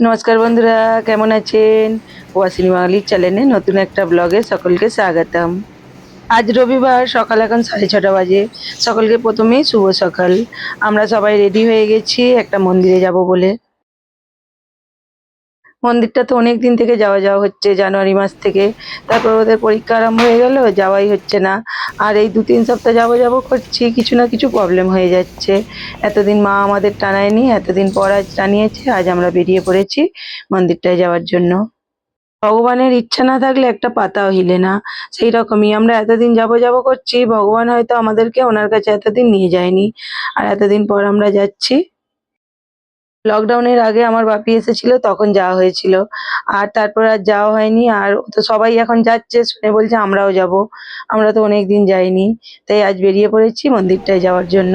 নমস্কার বন্ধুরা, কেমন আছেন? ওয়াসিনী বাঙালির চ্যানেলে নতুন একটা ব্লগে সকলকে স্বাগতম। আজ রবিবার, সকাল এখন সাড়ে ছটা বাজে। সকলকে প্রথমেই শুভ সকাল। আমরা সবাই রেডি হয়ে গেছি একটা মন্দিরে যাব বলে। মন্দিরটা তো অনেক দিন থেকে যাওয়া যাওয়া হচ্ছে, জানুয়ারি মাস থেকে। তারপর ওদের পরীক্ষা আরম্ভ হয়ে গেল, যাওয়াই হচ্ছে না। আর এই দু তিন সপ্তাহ যাব যাব করছি, কিছু না কিছু প্রবলেম হয়ে যাচ্ছে। এতদিন মা আমাদের টানায়নি, এতদিন পর আজ টানিয়েছে, আজ আমরা বেরিয়ে পড়েছি মন্দিরটায় যাওয়ার জন্য। ভগবানের ইচ্ছা না থাকলে একটা পাতাও হিলে না। সেই রকমই আমরা এতদিন যাব যাব করছি, ভগবান হয়তো আমাদেরকে ওনার কাছে এতদিন নিয়ে যায়নি। আর এতদিন পর আমরা যাচ্ছি। লকডাউনের আগে আমার বাপি এসেছিল, তখন যাওয়া হয়েছিল। আর তারপর আর যাওয়া হয়নি, আর তো সবাই এখন যাচ্ছে, শুনে বলছে আমরাও যাব। আমরা তো অনেক দিন যাইনি, তাই আজ বেরিয়ে পড়েছি মন্দিরটায় যাওয়ার জন্য।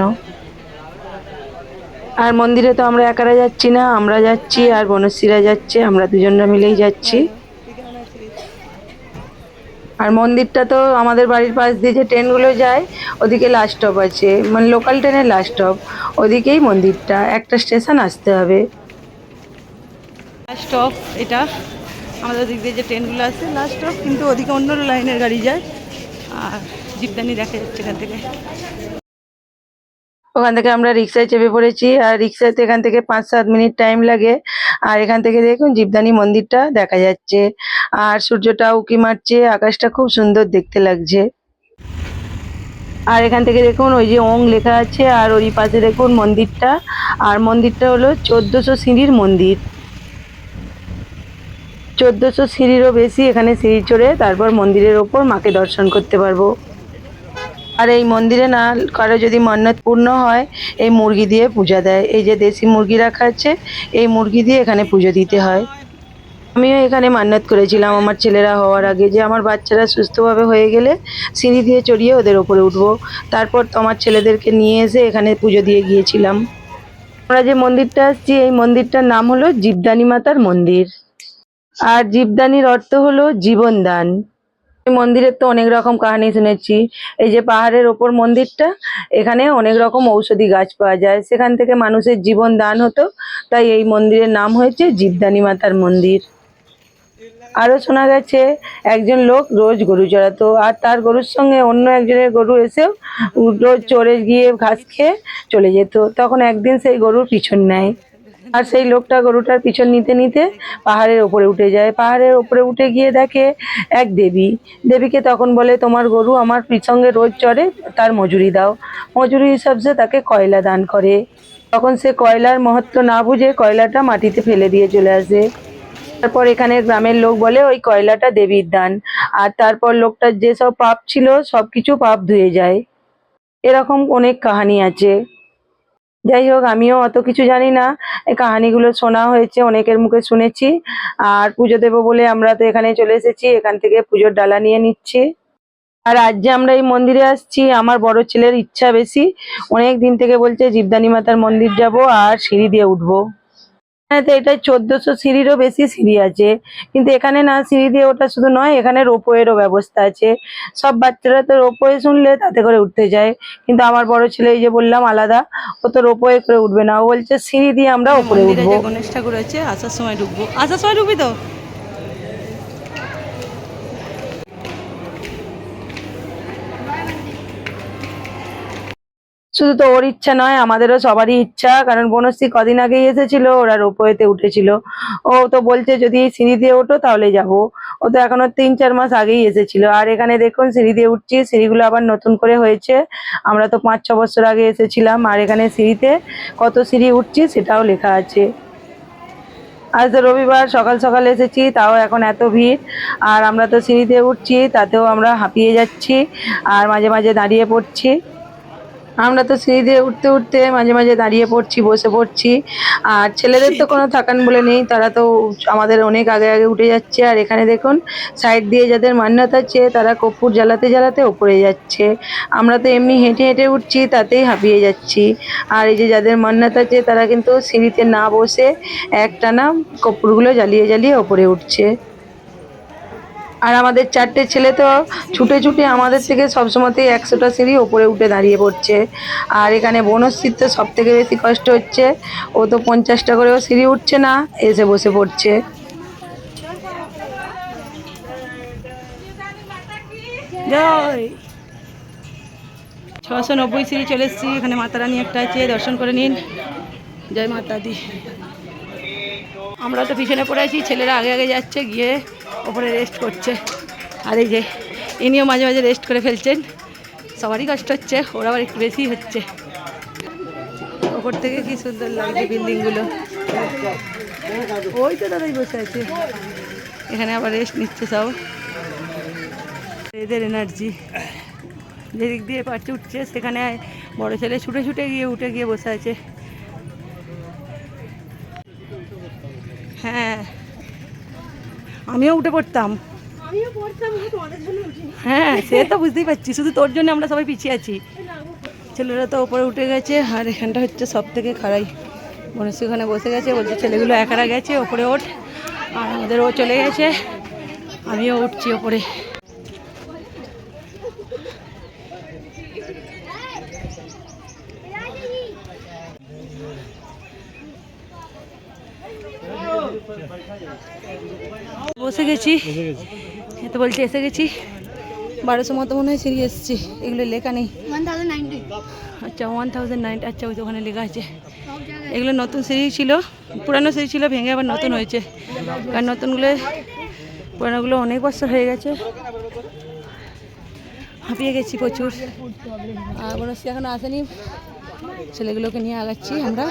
আর মন্দিরে তো আমরা একারা যাচ্ছি না, আমরা যাচ্ছি আর বনশ্রীরা যাচ্ছে, আমরা দুজনরা মিলেই যাচ্ছি। আর মন্দিরটা তো আমাদের বাড়ির পাশ দিয়ে যে ট্রেনগুলো যায়, ওদিকে লাস্ট স্টপ আছে। মানে লোকাল ট্রেনের লাস্ট স্টপ ওদিকেই মন্দিরটা। একটা স্টেশন আসতে হবে। লাস্ট স্টপ এটা। আমাদের ওদিক দিয়ে যে ট্রেনগুলো আছে লাস্ট স্টপ কিন্তু ওদিকে অন্য লাইনের গাড়ি যায়। আর জীবদানি দেখা যাচ্ছে এখান থেকে। ওখান থেকে আমরা রিক্সায় চেপে পড়েছি। আর রিক্সাতে এখান থেকে পাঁচ সাত মিনিট টাইম লাগে। আর এখান থেকে দেখুন জীবদানি মন্দিরটা দেখা যাচ্ছে। আর সূর্যটা উকি মারছে, আকাশটা খুব সুন্দর দেখতে লাগছে। আর এখান থেকে দেখুন ওই যে ওং লেখা আছে, আর ওই পাশে দেখুন মন্দিরটা। আর মন্দিরটা হলো চোদ্দশো সিঁড়ির মন্দির। চোদ্দশো সিঁড়িরও বেশি এখানে সিঁড়ি চড়ে তারপর মন্দিরের ওপর মাকে দর্শন করতে পারব। আর এই মন্দিরে না কারও যদি মন্নত পূর্ণ হয়, এই মুরগি দিয়ে পূজা দেয়। এই যে দেশি মুরগি রাখা আছে, এই মুরগি দিয়ে এখানে পুজো দিতে হয়। আমিও এখানে মান্যত করেছিলাম আমার ছেলেরা হওয়ার আগে যে আমার বাচ্চারা সুস্থভাবে হয়ে গেলে সিঁড়ি দিয়ে চড়িয়ে ওদের ওপরে উঠবো। তারপর আমার ছেলেদেরকে নিয়ে এসে এখানে পুজো দিয়ে গিয়েছিলাম। আমরা যে মন্দিরটা আসছি, এই মন্দিরটার নাম হলো জীবদানী মাতার মন্দির। আর জীবদানির অর্থ হলো জীবনদান। মন্দিরের তো অনেক রকম কাহিনী শুনেছি। এই যে পাহাড়ের ওপর মন্দিরটা, এখানে অনেক রকম ঔষধি গাছ পাওয়া যায়। সেখান থেকে মানুষের জীবন দান হতো, তাই এই মন্দিরের নাম হয়েছে জীবদানী মাতার মন্দির। আরও শোনা গেছে, একজন লোক রোজ গরু চড়াতো, আর তার গরুর সঙ্গে অন্য একজনের গরু এসেও রোজ চড়ে গিয়ে ঘাস খেয়ে চলে যেত। তখন একদিন সেই গরুর পিছন নেয়। আর সেই লোকটা গরুটার পিছন নিতে নিতে পাহাড়ের ওপরে উঠে যায়। পাহাড়ের ওপরে উঠে গিয়ে দেখে এক দেবী। দেবীকে তখন বলে, তোমার গরু আমার সঙ্গে রোজ চড়ে, তার মজুরি দাও। মজুরি হিসাবে তাকে কয়লা দান করে তখন সে কয়লার মহত্ব না বুঝে কয়লাটা মাটিতে ফেলে দিয়ে চলে আসে। তারপর এখানে গ্রামের লোক বলে, ওই কয়লাটা দেবীর দান। আর তারপর লোকটার যেসব পাপ ছিল সব কিছু পাপ ধুয়ে যায়। এরকম অনেক কাহানি আছে। যাই হোক, আমিও অত কিছু জানি না। এই কাহানিগুলো শোনা হয়েছে, অনেকের মুখে শুনেছি। আর পুজো দেবো বলে আমরা তো এখানে চলে এসেছি, এখান থেকে পুজোর ডালা নিয়ে নিচ্ছি। আর আজ যে আমরা এই মন্দিরে আসছি, আমার বড় ছেলের ইচ্ছা বেশি। অনেক দিন থেকে বলছে, জীবদানী মাতার মন্দির যাব আর সিঁড়ি দিয়ে উঠবো। এটা চোদ্দশো সিঁড়িরও বেশি সিঁড়ি আছে। কিন্তু এখানে না সিঁড়ি দিয়ে ওটা শুধু নয় এখানে রোপওয়েরও ব্যবস্থা আছে। সব বাচ্চারা তো রোপওয়ে শুনলে তাতে করে উঠতে যায়। কিন্তু আমার বড় ছেলে এই যে বললাম আলাদা ও তো রোপওয়ে করে উঠবে না। ও বলছে সিঁড়ি দিয়ে আমরা উপরে মন্দিরে উঠবো। যে গণেশ ঠাকুর আছে আসার সময় ঢুকবো আসার সময় ঢুকবি তো? শুধু তো ওর ইচ্ছা নয়, আমাদেরও সবারই ইচ্ছা। কারণ বনশ্রী কদিন আগেই এসেছিল, ওরা রোপওয়েতে উঠেছিল। ও তো বলছে, যদি সিঁড়ি দিয়ে ওঠো তাহলে যাব। ও তো এখনও তিন, চার মাস আগেই এসেছিল। আর এখানে দেখুন, সিঁড়ি দিয়ে উঠছি, সিঁড়িগুলো আবার নতুন করে হয়েছে। আমরা তো পাঁচ, ছ বছর আগে এসেছিলাম, আর এখানে সিঁড়িতে কত সিঁড়ি উঠছি সেটাও লেখা আছে। আজ তো রবিবার, সকাল সকাল এসেছি, তাও এখন এত ভিড়। আর আমরা তো সিঁড়িতে উঠছি, তাতেও আমরা হাঁপিয়ে যাচ্ছি, আর মাঝে মাঝে দাঁড়িয়ে পড়ছি। আমরা তো সিঁড়ি দিয়ে উঠতে উঠতে মাঝে মাঝে দাঁড়িয়ে পড়ছি, বসে পড়ছি। আর ছেলেদের তো কোনো থাকান বলে নেই, তারা তো আমাদের অনেক আগে আগে উঠে যাচ্ছে। আর এখানে দেখুন সাইড দিয়ে যাদের মান্যত আছে, তারা কর্পূর জ্বালাতে জ্বালাতে ওপরে যাচ্ছে। আমরা তো এমনি হেঁটে হেঁটে উঠছি, তাতেই হাঁপিয়ে যাচ্ছি। আর এই যে যাদের মান্যতা আছে, তারা কিন্তু সিঁড়িতে না বসে একটানা কর্পূরগুলো জ্বালিয়ে জ্বালিয়ে ওপরে উঠছে। আর আমাদের চারটে ছেলে তো ছুটে ছুটে আমাদের থেকে সবসময়তেই একশোটা সিঁড়ি ওপরে উঠে দাঁড়িয়ে পড়ছে। আর এখানে বনশ্রীর তো সব থেকে বেশি কষ্ট হচ্ছে। ও তো পঞ্চাশটা করেও সিঁড়ি উঠছে না, এসে বসে পড়ছে। ছশো নব্বই সিঁড়ি চলে এসেছি। এখানে মাতারানি একটা আছে, দর্শন করে নিন। জয় মাতা দি আমরা তো পিছনে পড়ে আছি, ছেলেরা আগে আগে যাচ্ছে, গিয়ে ওপরে রেস্ট করছে। আর এই যে, ইনিও মাঝে মাঝে রেস্ট করে ফেলছেন। সবারই কষ্ট হচ্ছে, ওরা আবার একটু বেশি হচ্ছে। ওপর থেকে কি সুন্দর লাগছে বিল্ডিংগুলো ওই তো দাদাই বসে আছে। এখানে আবার রেস্ট নিচ্ছে সব। এদের এনার্জি যেদিক দিয়ে পাচ্ছে উঠছে, সেখানে বড় ছেলে ছুটে ছুটে গিয়ে উঠে গিয়ে বসে আছে। হ্যাঁ। আমিও উঠে পড়তাম। হ্যাঁ সে তো বুঝতেই পারছি শুধু তোর জন্য আমরা সবাই পিছিয়ে আছি। ছেলেরা তো ওপরে উঠে গেছে আর এখানটা হচ্ছে সব থেকে খারাই মনুষ্য ওখানে বসে গেছে বলছে ছেলেগুলো একারা গেছে ওপরে ওঠ। আর আমাদেরও ও চলে গেছে। আমিও উঠছি ওপরে। বসে গেছি। তো বলছে, এসে গেছি। বারোশো মতো মনে হয় সিঁড়ি এসেছি। এগুলো লেখা নেই। আচ্ছা ওয়ান থাউজেন্ড নাইন আচ্ছা ওই ওখানে লেখা আছে। এগুলো নতুন সিঁড়ি ছিল। পুরানো সিঁড়ি ছিল, ভেঙে আবার নতুন হয়েছে। কারণ নতুনগুলো, পুরানোগুলো অনেক বছর হয়ে গেছে। হাঁপিয়ে গেছি প্রচুর। আর বনশ্রী এখনও আসেনি। ছেলেগুলোকে নিয়ে আগাচ্ছি আমরা।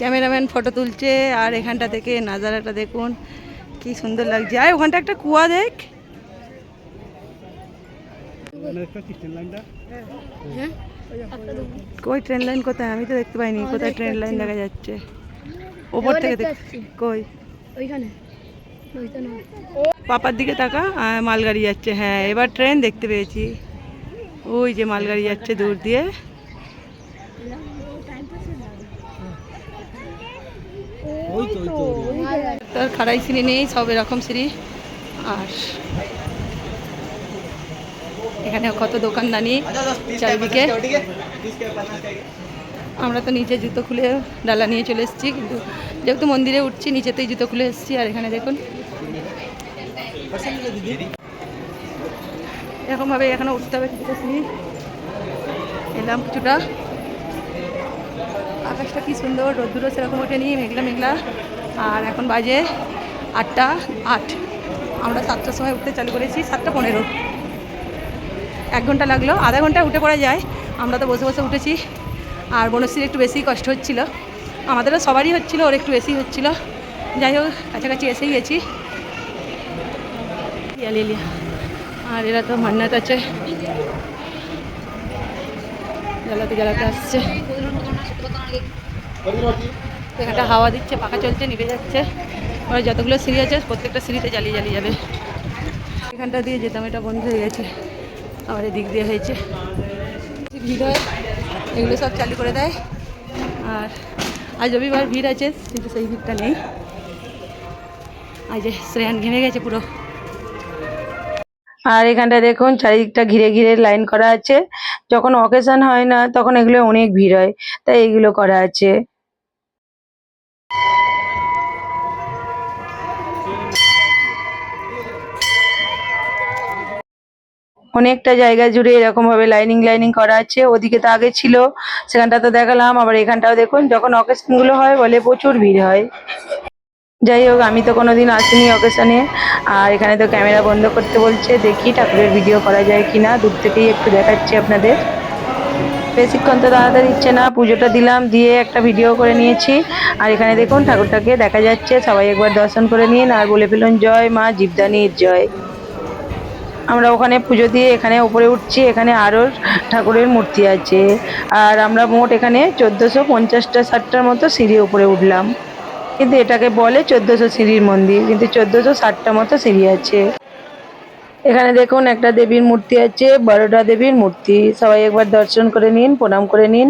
ক্যামেরাম্যান ফটো তুলছে, আর এখানটা থেকে নাজারাটা দেখুন, কি সুন্দর লাগছে। আর ওখানটা একটা কুয়া দেখ। কই ট্রেন লাইন কোথায়? আমি তো দেখতে পাইনি, কোথায় ট্রেন লাইন দেখা যাচ্ছে? ওপর থেকে দেখ কই? ওইখানে। পাপার দিকে তাকা মালগাড়ি যাচ্ছে হ্যাঁ এবার ট্রেন দেখতে পেয়েছি। ওই যে মালগাড়ি যাচ্ছে দূর দিয়ে। তার খাড়াই সিঁড়ি নেই সব এরকম সিঁড়ি। আর এখানে কত দোকানদানি চারিদিকে। আমরা তো নিচে জুতো খুলে ডালা নিয়ে চলে এসেছি, কিন্তু যেহেতু মন্দিরে উঠছি, নিচেতেই জুতো খুলে এসেছি, আর এখানে দেখুন। এরকমভাবে এখানে উঠতে হবে এলাম কিছুটা। আকাশটা কি সুন্দর, রোদ্দুরও সেরকম ওঠেনি মেঘলা মেঘলা। আর এখন বাজে আটটা আট। আমরা সাতটার সময় উঠতে চালু করেছি, সাতটা পনেরো। এক ঘণ্টা লাগল, আধা ঘণ্টা উঠে পড়া যায়। আমরা তো বসে বসে উঠেছি। আর বনশ্রীর একটু বেশি কষ্ট হচ্ছিল। আমাদেরও সবারই হচ্ছিল, ওর একটু বেশি হচ্ছিল। যাই হোক, কাছাকাছি এসেই গেছি। লিয়া। আর এরা তো মান্নাত আছে। জ্বালাতে জ্বালাতে আসছে। একটা হাওয়া দিচ্ছে, পাখা চলছে, নিভে যাচ্ছে। ওরা যতগুলো সিঁড়ি আছে, প্রত্যেকটা সিঁড়িতে জ্বালিয়ে জ্বালিয়ে যাবে। এখানটা দিয়ে যেতাম, এটা বন্ধ হয়ে গেছে। আবার এদিক দিয়ে হয়েছে। ভিড় হয়। এগুলো সব চালু করে দেয়। আর আজ রবিবার ভিড় আছে, কিন্তু সেই ভিড়টা নেই। আজ শ্রেয়ান ঘেমে গেছে পুরো। আর এখানটা দেখুন, চারিদিকটা ঘিরে ঘিরে লাইন করা আছে। যখন অকেশন হয় না, তখন এগুলো অনেক ভিড় হয়। তাই এগুলো করা আছে। অনেকটা জায়গা জুড়ে এরকম ভাবে লাইনিং লাইনিং করা আছে। ওদিকে তো আগে ছিল, সেখানটা তো দেখালাম, আবার এখানটাও দেখুন, যখন অকেশনগুলো হয়, বলে প্রচুর ভিড় হয়। যাই হোক, আমি তো কোনোদিন আসিনি অকেশনে আর এখানে তো ক্যামেরা বন্ধ করতে বলছে, দেখি ঠাকুরের ভিডিও করা যায় কি না দূর থেকেই একটু দেখাচ্ছি আপনাদের। বেশিক্ষণ তো দাঁড়াতে দিচ্ছে না, পুজোটা দিলাম, দিয়ে একটা ভিডিও করে নিয়েছি। আর এখানে দেখুন, ঠাকুরটাকে দেখা যাচ্ছে, সবাই একবার দর্শন করে নিন, আর বলে ফেলুন, জয় মা, জীবদানির জয়। আমরা ওখানে পুজো দিয়ে এখানে উপরে উঠছি, এখানে আরও ঠাকুরের মূর্তি আছে। আর আমরা মোট এখানে চোদ্দোশো পঞ্চাশটা, ষাটটার মতো সিঁড়ি উপরে উঠলাম। কিন্তু এটাকে বলে চোদ্দোশো সিঁড়ির মন্দির, কিন্তু চোদ্দোশো ষাটটা মতো সিঁড়ি আছে। এখানে দেখুন একটা দেবীর মূর্তি আছে বড়টা দেবীর মূর্তি। সবাই একবার দর্শন করে নিন, প্রণাম করে নিন।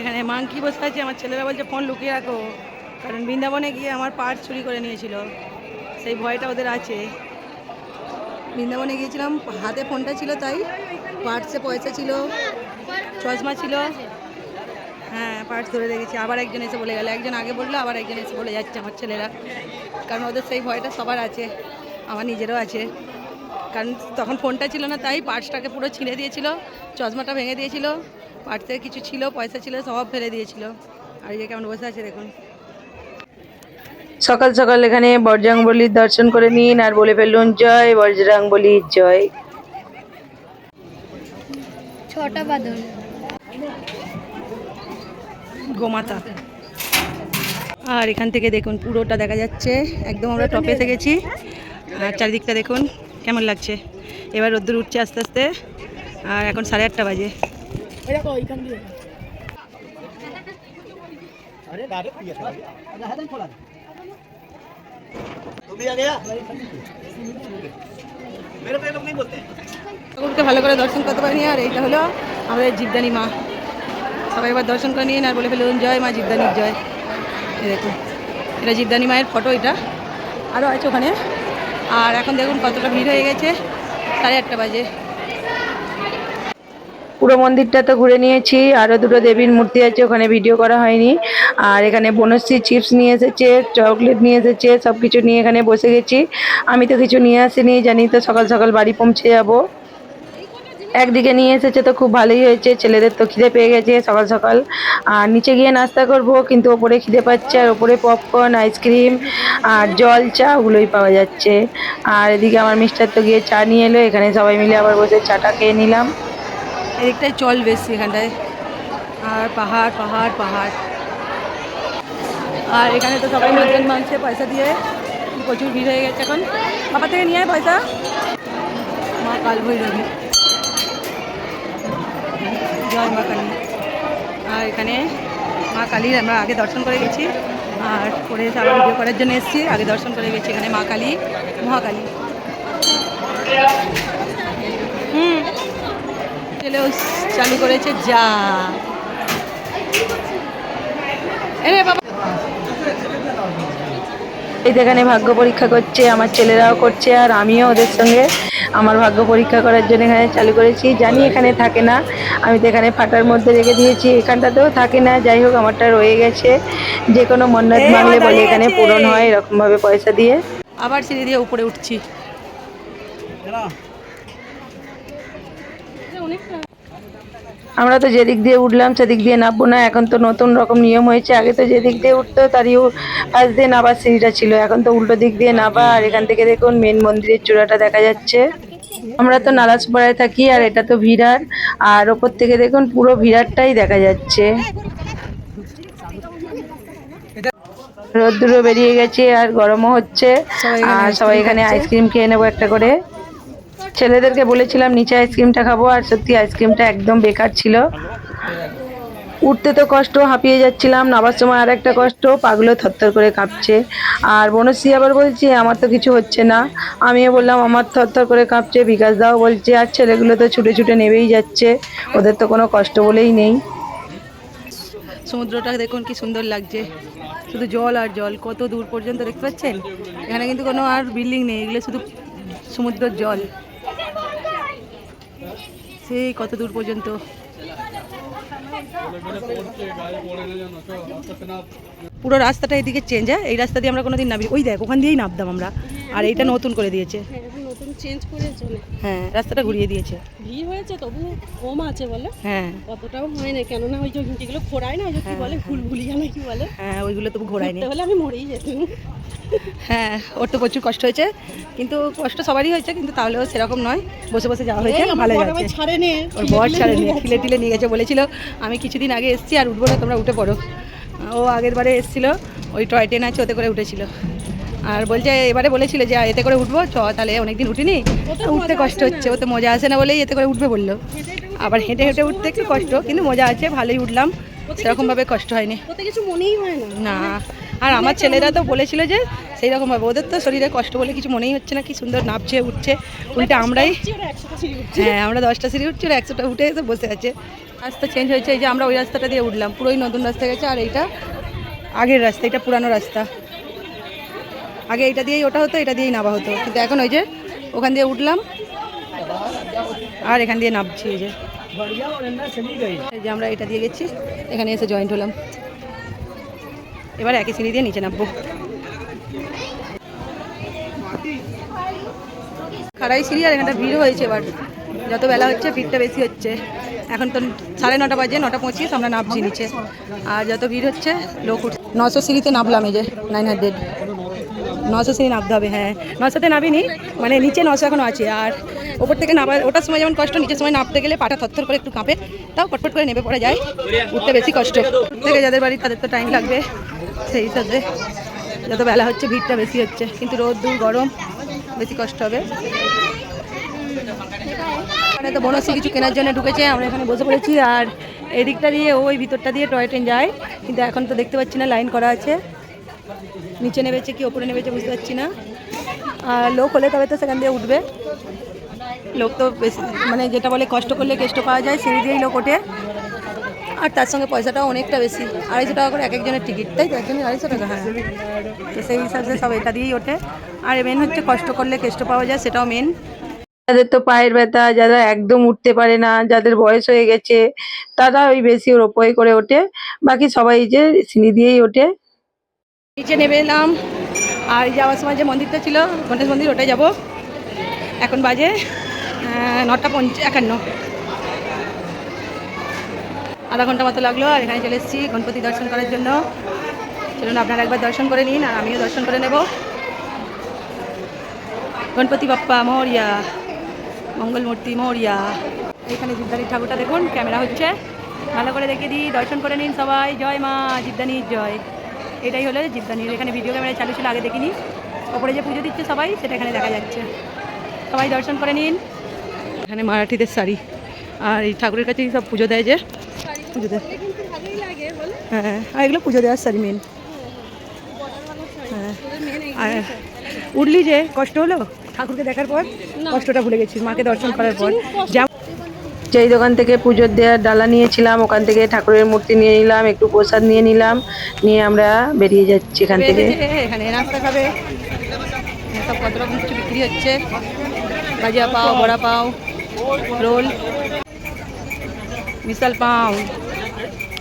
এখানে মাংকি বসে আছে? আমার ছেলেরা বলছে, ফোন লুকিয়ে রাখো। কারণ বৃন্দাবনে গিয়ে আমার পার্স চুরি করে নিয়েছিল। সেই ভয়টা ওদের আছে। বৃন্দাবনে গিয়েছিলাম, হাতে ফোনটা ছিল তাই, পার্টসে পয়সা ছিল, চশমা ছিল। হ্যাঁ পার্টস ধরে রেখেছি আবার একজন এসে বলে গেল, একজন আগে বলল, আবার একজন এসে বলে যাচ্ছে আমার ছেলেরা। কারণ ওদের সেই ভয়টা সবার আছে, আমার নিজেরও আছে। কারণ তখন ফোনটা ছিল না তাই পার্টসটাকে পুরো ছিঁড়ে দিয়েছিল, চশমাটা ভেঙে দিয়েছিল পার্সে কিছু ছিল, পয়সা ছিল, সব ফেলে দিয়েছিল। আর এই যে কেমন বসে আছে দেখুন। সকাল সকাল এখানে বজরাংবলির দর্শন করে নিন আর বলে ফেলুন জয় বজরাংবলির জয়। ছটা বাদল। গোমাতা। আর এখান থেকে দেখুন পুরোটা দেখা যাচ্ছে। একদম আমরা টপে এসে গেছি আর চারিদিকটা দেখুন কেমন লাগছে। এবার রোদ্দুর উঠছে আস্তে আস্তে। আর এখন সাড়ে আটটা বাজে। ভালো করে দর্শন করতে পারিনি, আর এইটা হলো আমাদের জীবদানি মা। সবাই এবার দর্শন করে নিন আর বলে ফেলুন, জয় মা জীবদানির জয়। দেখুন, এটা জীবদানি মায়ের ফটো এটা আরও আছে ওখানে। আর এখন দেখুন কতটা ভিড় হয়ে গেছে, সাড়ে আটটা বাজে। পুরো মন্দিরটা তো ঘুরে নিয়েছি। আরও দুটো দেবীর মূর্তি আছে, ওখানে ভিডিও করা হয়নি। আর এখানে বনশ্রী চিপস নিয়ে এসেছে চকলেট নিয়ে এসেছে সব কিছু নিয়ে এখানে বসে গেছি। আমি তো কিছু নিয়ে আসিনি, জানি তো সকাল সকাল বাড়ি পৌঁছে যাব। একদিকে নিয়ে এসেছে তো খুব ভালোই হয়েছে, ছেলেদের তো খিদে পেয়ে গেছে সকাল সকাল। আর নিচে গিয়ে নাস্তা করব, কিন্তু ওপরে খিদে পাচ্ছে, আর ওপরে পপকর্ন আইসক্রিম আর জল, চা, ওগুলোই পাওয়া যাচ্ছে। আর এদিকে আমার মিস্টার তো গিয়ে চা নিয়ে এলো, এখানে সবাই মিলে আবার বসে চাটা খেয়ে নিলাম। এদিকটায় চল বেশি এখানটায়। আর পাহাড় পাহাড় পাহাড়। আর এখানে তো সবাই লোকজন মানছে পয়সা দিয়ে। প্রচুর ভিড় হয়ে গেছে এখন। বাবা থেকে নিয়ে আয় পয়সা। মা কাল ভৈরবী জয় মা কালী। আর এখানে মা কালীর আমরা আগে দর্শন করে গেছি। আর পরে আবার ভিডিও করার জন্য এসেছি। আগে দর্শন করে গেছি এখানে মা কালী, মহাকালী। ছেলেও চালু করেছে যা। বাবা। এই এখানে ভাগ্য পরীক্ষা করছে আমার ছেলেরাও করছে আর আমিও ওদের সঙ্গে আমার ভাগ্য পরীক্ষা করার জন্য এখানে চালু করেছি। জানি এখানে থাকে না আমি তো এখানে ফাটার মধ্যে রেখে দিয়েছি এখানটাতেও থাকে না যাই হোক আমারটা রয়ে গেছে। যে কোনো মন্নাত মানলে বলে এখানে পূরণ হয় এরকমভাবে পয়সা দিয়ে। আবার সিঁড়ি দিয়ে উপরে উঠছি। আমরা তো যেদিক দিয়ে উঠলাম সেদিক দিয়ে নামবো না। এখন তো নতুন রকম নিয়ম হয়েছে। আগে তো যেদিক দিয়ে উঠতো তারই পাশ দিয়ে নাবার সিঁড়িটা ছিল। এখন তো উল্টো দিক দিয়ে নাবা আর এখান থেকে দেখুন মেন মন্দিরের চূড়াটা দেখা যাচ্ছে। আমরা তো নালাজপাড়ায় থাকি আর এটা তো ভিড়ার। আর ওপর থেকে দেখুন পুরো ভিড়ারটাই দেখা যাচ্ছে। রোদ্দুরও বেরিয়ে গেছে আর গরমও হচ্ছে। আর সবাই এখানে আইসক্রিম খেয়ে নেব একটা করে। ছেলেদেরকে বলেছিলাম, নিচে আইসক্রিমটা খাব। আর সত্যি আইসক্রিমটা একদম বেকার ছিল। উঠতে তো কষ্ট, হাঁপিয়ে যাচ্ছিলাম। নামার সময় আর একটা কষ্ট পাগুলো থরথর করে কাঁপছে। আর বনশ্রী আবার বলছে, আমার তো কিছু হচ্ছে না। আমিও বললাম, আমার থরথর করে কাঁপছে, বিকাশ দাও বলছে, আর ছেলেগুলো তো ছুটে ছুটে নেবেই যাচ্ছে, ওদের তো কোনো কষ্ট বলেই নেই। সমুদ্রটা দেখুন কি সুন্দর লাগছে। শুধু জল আর জল, কত দূর পর্যন্ত দেখতে পাচ্ছেন? এখানে কিন্তু কোনো আর বিল্ডিং নেই, এগুলো শুধু সমুদ্রের জল। সেই কত দূর পর্যন্ত? পুরো রাস্তাটা এদিকে চেঞ্জ হয় এই রাস্তা দিয়ে আমরা কোনোদিন নামি ওই দেখ, ওখান দিয়েই নামতাম আমরা। আর এইটা নতুন করে দিয়েছে। চেঞ্জ করেছে অনেক হ্যাঁ রাস্তাটা ঘুরিয়ে দিয়েছে। ভিড় হয়েছে তবু কম আছে বলে। হ্যাঁ। অতটাও হয় না কেননা ওই যে যেগুলো ঘোরায় না ওই যে কি বলে ভুলভুলিয়া না কি বলে। হ্যাঁ ওইগুলো তো ঘোরায়নি। ঘুরতে হলে আমি মরেই যেতাম। হ্যাঁ ওর তো প্রচুর কষ্ট হয়েছে কিন্তু কষ্ট সবারই হয়েছে কিন্তু তাহলেও সেরকম নয়। বসে বসে যাওয়া হয়েছে ভালো যাচ্ছে। ছাড়ে নে ওর বর ছাড়ে নিয়ে খিলে টিলে নিয়ে গেছে বলেছিল আমি কিছুদিন আগে এসেছি আর উঠবো না তোমরা উঠে পড়ো। ও আগের বারে এসেছিল ওই টয় ট্রেন আছে ওতে করে উঠেছিল। আর বলছে এবারে বলেছিল যে এতে করে উঠবো চ তাহলে অনেকদিন উঠিনি। উঠতে কষ্ট হচ্ছে ওতে মজা আসে না বলেই এতে করে উঠবে বলল। আবার হেঁটে হেঁটে উঠতে একটু কষ্ট কিন্তু মজা আছে ভালোই উঠলাম। সেরকমভাবে কষ্ট হয়নি। ওতে কিছু মনেই হয় না। না আর আমার ছেলেরা তো বলেছিল যে সেই রকম হবে ওদের তো শরীরে কষ্ট বলে কিছু মনেই হচ্ছে না কি সুন্দর নামছে উঠছে। উল্টে আমরাই হ্যাঁ আমরা দশটা সিঁড়ি উঠছি ওরা একশোটা উঠে এসে বসে আছে। রাস্তা চেঞ্জ হয়েছে এই যে আমরা ওই রাস্তাটা দিয়ে উঠলাম। পুরোই নতুন রাস্তা গেছে আর এইটা আগের রাস্তা এটা পুরানো রাস্তা। আগে এইটা দিয়েই ওটা হতো, এটা দিয়েই নামা হতো। কিন্তু এখন ওই যে ওখান দিয়ে উঠলাম, আর এখান দিয়ে নামছি এই যে। যে আমরা এটা দিয়ে গেছি, এখানে এসে জয়েন্ট হলাম। এবার একই সিঁড়ি দিয়ে নিচে নামবো। খাড়াই সিঁড়ি আর এখানটা ভিড় হয়েছে এবার যত বেলা হচ্ছে, ভিড়টা বেশি হচ্ছে। এখন তো সাড়ে নটা বাজে, নটা পঁচিশ, আমরা নামছি নিচে। আর যত ভিড় হচ্ছে, লোক উঠছে। নশো সিঁড়িতে নামলাম এই যে নাইন হান্ড্রেড নশো সিঁড়ি নামতে হবে হ্যাঁ। নশোতে নামিনি মানে নিচে নশো এখনও আছে। আর ওপর থেকে নামার ওটার সময় যেমন কষ্ট, নিচের সময় নামতে গেলে পাটা থরথর করে একটু কাঁপে, তাও পটপট করে নেমে পড়া যায়। উঠতে বেশি কষ্ট। থেকে যাদের বাড়ি, তাদের তো টাইম লাগবে। সেই হিসাবে যত বেলা হচ্ছে, ভিড়টা বেশি হচ্ছে। কিন্তু রোদ দূর গরম, বেশি কষ্ট হবে। এখানে তো বনশ্রী কিছু কেনার জন্য ঢুকেছে, আমরা এখানে বসে পড়েছি। আর এদিকটা দিয়ে, ওই ভিতরটা দিয়ে টয় ট্রেন যায়। কিন্তু এখন তো দেখতে পাচ্ছি না, লাইন করা আছে। নিচে নেমেছে কি, ওপরে নেমেছে বুঝতে পারছি না। আর লোক হলে তবে তো সেখান দিয়ে উঠবে। লোক তো বেশি মানে যেটা বলে কষ্ট করলে কেষ্ট পাওয়া যায়, সিঁড়ি দিয়েই লোক ওঠে। আর তার সঙ্গে পয়সাটাও অনেকটা বেশি। আড়াইশো টাকা করে এক একজনের টিকিট, তাই তো? একজনের আড়াইশো টাকা হ্যাঁ। তো সেই হিসাবে সব এটা দিয়েই ওঠে। আর মেন হচ্ছে কষ্ট করলে কেষ্ট পাওয়া যায়, সেটাও মেন যাদের তো পায়ের ব্যথা, যারা একদম উঠতে পারে না, যাদের বয়স হয়ে গেছে, তারা ওই বেশি রোপওয়ে করে ওঠে। বাকি সবাই যে সিঁড়ি দিয়েই ওঠে। নিচে নেমে এলাম। আর যাওয়ার সময় যে মন্দিরটা ছিল, গণেশ মন্দির, ওটাই যাব। এখন বাজে নটা পঞ্চ একান্ন। আধা ঘণ্টা মতো লাগল, আর এখানে চলে এসেছি গণপতি দর্শন করার জন্য। চলুন আপনারা একবার দর্শন করে নিন, আর আমিও দর্শন করে নেব। গণপতি বাপ্পা মৌরিয়া মঙ্গলমূর্তি মৌরিয়া এখানে জিদ্দানির ঠাকুরটা দেখুন, ক্যামেরা হচ্ছে। ভালো করে দেখে দিই, দর্শন করে নিন সবাই। জয় মা, জিদ্দানির জয়। এটাই হলো জিদ্দানির এখানে ভিডিও ক্যামেরা চালু ছিল আগে দেখিনি। ওপরে যে পুজো দিচ্ছে সবাই সেটা এখানে দেখা যাচ্ছে। সবাই দর্শন করে নিন। এখানে মারাঠিদের শাড়ি। আর এই ঠাকুরের কাছেই সব পুজো দেয় যে। পুজো দেয়। হ্যাঁ আর এগুলো পুজো দেওয়ার শাড়ি মেন হ্যাঁ। আর উঠলি যে কষ্ট হলো? ঠাকুরকে দেখার পর? কষ্টটা ভুলে গেছি। মাকে দর্শন করার পর। যেমন যেই দোকান থেকে পুজোর দেওয়ার ডালা নিয়েছিলাম, ওখান থেকে ঠাকুরের মূর্তি নিয়ে নিলাম, একটু প্রসাদ নিয়ে নিলাম, নিয়ে আমরা বেরিয়ে যাচ্ছি এখান থেকে। বিক্রি হচ্ছে। বড়া পাও, রোল, মিশাল পাও।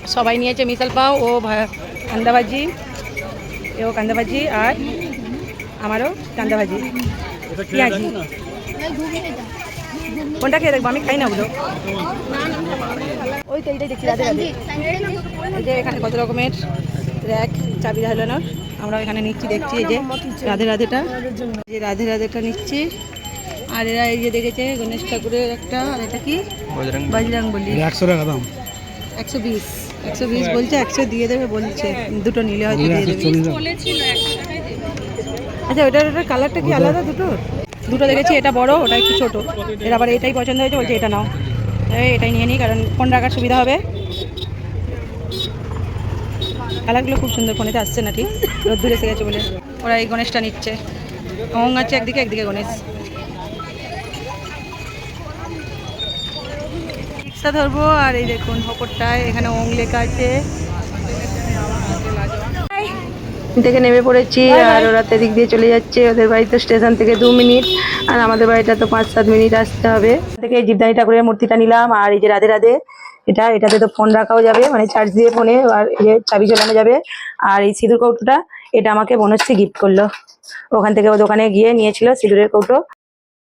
সবাই নিয়েছে মিশাল পাও ও ভা- কান্দা ভাজি এও কান্দা ভাজি আর আমারও কান্দা ভাজি পেঁয়াজি। কোনটা খেয়ে দেখব? আমি খাই না ওগুলো ওই তো এইটাই দেখছি রাধে রাধে। এই যে এখানে কত রকমের র্যাক চাবি ঢালানোর। আমরা এখানে নিচ্ছি দেখছি এই যে রাধে রাধেটা। এই যে রাধে রাধেটা নিচ্ছি। আর এরা এই যে দেখেছে গণেশ ঠাকুরের একটা আর এটা কি? বজরং বলি একশো টাকা দাম। একশো বিশ। একশো বিশ বলছে একশো দিয়ে দেবে বলছে। দুটো নিলে হয়তো দিয়ে দেবে। আচ্ছা ওটার ওটার কালারটা কি আলাদা দুটো দুটো দেখেছি, এটা বড়, ওটা একটু ছোট। এর আবার এটাই পছন্দ হয়েছে, বলছে এটা নাও। এটাই নিয়ে নিই কারণ ফোন রাখার সুবিধা হবে। কালারগুলো খুব সুন্দর, ফোনেতে আসছে না ঠিক রোদ্দুর এসে গেছে বলে। ওরা এই গণেশটা নিচ্ছে। অং আছে একদিকে একদিকে গণেশ। রিক্সা ধরবো, আর এই দেখুন ওপরটায় এখানে ওং লেখা আছে। থেকে নেমে পড়েছি আর ওরা তো এদিক দিয়ে চলে যাচ্ছে। ওদের বাড়ি তো স্টেশন থেকে দু মিনিট। আর আমাদের বাড়িটা তো পাঁচ সাত মিনিট আসতে হবে। থেকে এই জীবদানি ঠাকুরের মূর্তিটা নিলাম। আর এই যে রাধে রাধে এটা এটাতে তো ফোন রাখাও যাবে। মানে চার্জ দিয়ে ফোনে আর ইয়ে চাবি চলানো যাবে। আর এই সিঁদুর কৌটোটা এটা আমাকে বনশ্রী গিফট করল। ওখান থেকে ও দোকানে গিয়ে নিয়েছিল সিঁদুরের কৌটো।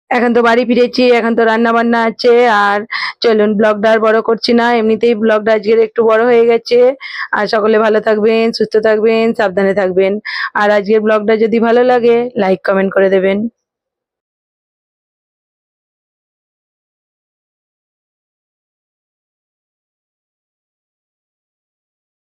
এখন তো বাড়ি ফিরেছি, এখন তো রান্না বান্না আছে, আর চলুন ব্লগটা আর বড় করছি না, এমনিতেই ব্লগটা আজকের একটু বড় হয়ে গেছে। আর সকলে ভালো থাকবেন, সুস্থ থাকবেন, সাবধানে থাকবেন। আর আজকের ব্লগটা যদি ভালো লাগে লাইক কমেন্ট করে দেবেন।